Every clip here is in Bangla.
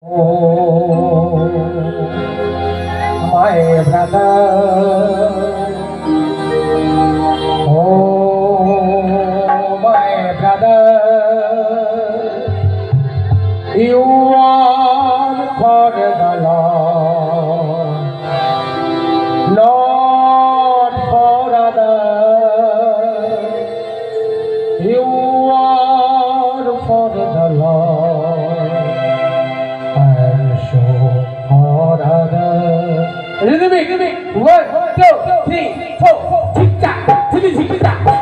Oh, my brother. Oh, my brother. You are for the 리듬이 원, 투, 쓰리, 포, 직자, 들리, 직자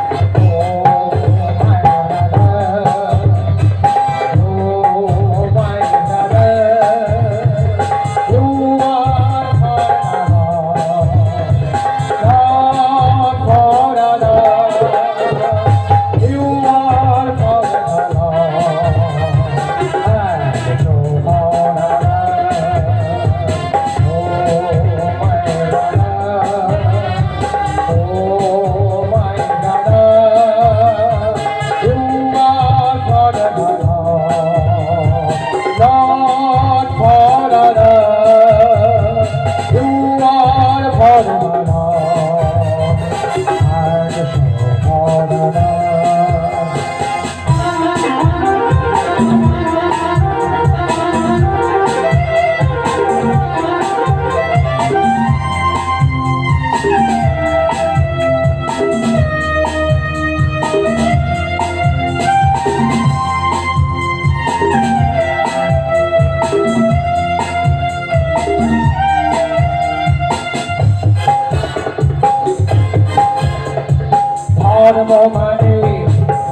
মানে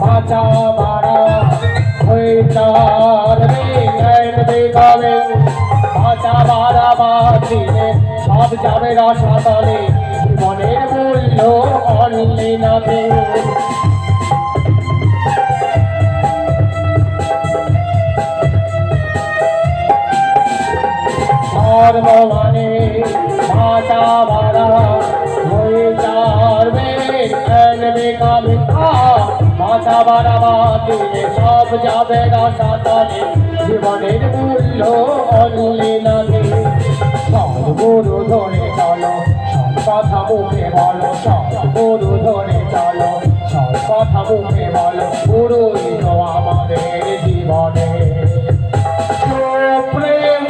বাঁচা মারা হইতার জ্ঞান বেগাবে বাঁচা মারা বাঁচিলে সব যাবে রসাতলে জীবনের মূল্য অনলি নাথে ধর্ম মানে বাঁচা মারা হইতার জ্ঞান বেগাবে বাঁচা মারা বাঁচিলে সব যাবে রসাতলে জীবনের মূল্য ধরে চলো, সব কথা মুখে বলো ধরে চলো, সব কথা মুখে বলো গুরুই তো আমাদের জীবনে। প্রেম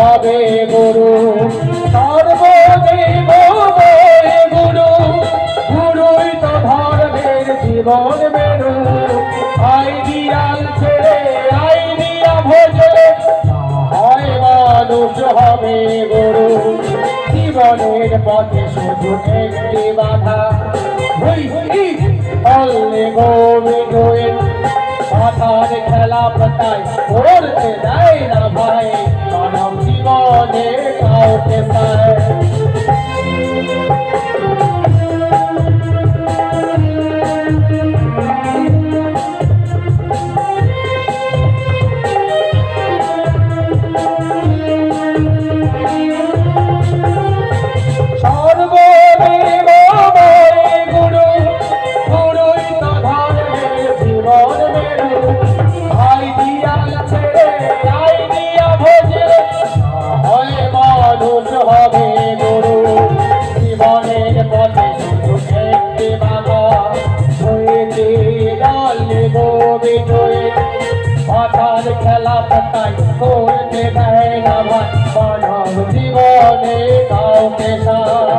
হবে গুরু সর্বদেব গুরু, গুরুই তো ধর্মের জীবন মেরু। আই দিয়াল ছেড়ে আই দিয়া ভোজে, হয় মানুষ হবে গুরু। জীবনের পথে শুধু একটি বাধা, হই অল্লে গোবিন্দ খেলা পাতায় করতে দেয় না ভাই মানব জীবনে কাউকে পায় সর্বদেব পারলে গো বিজয় পাতার খেলা পাতাই করতে দেয় না ভাই মানব জীবনে কাউকে সার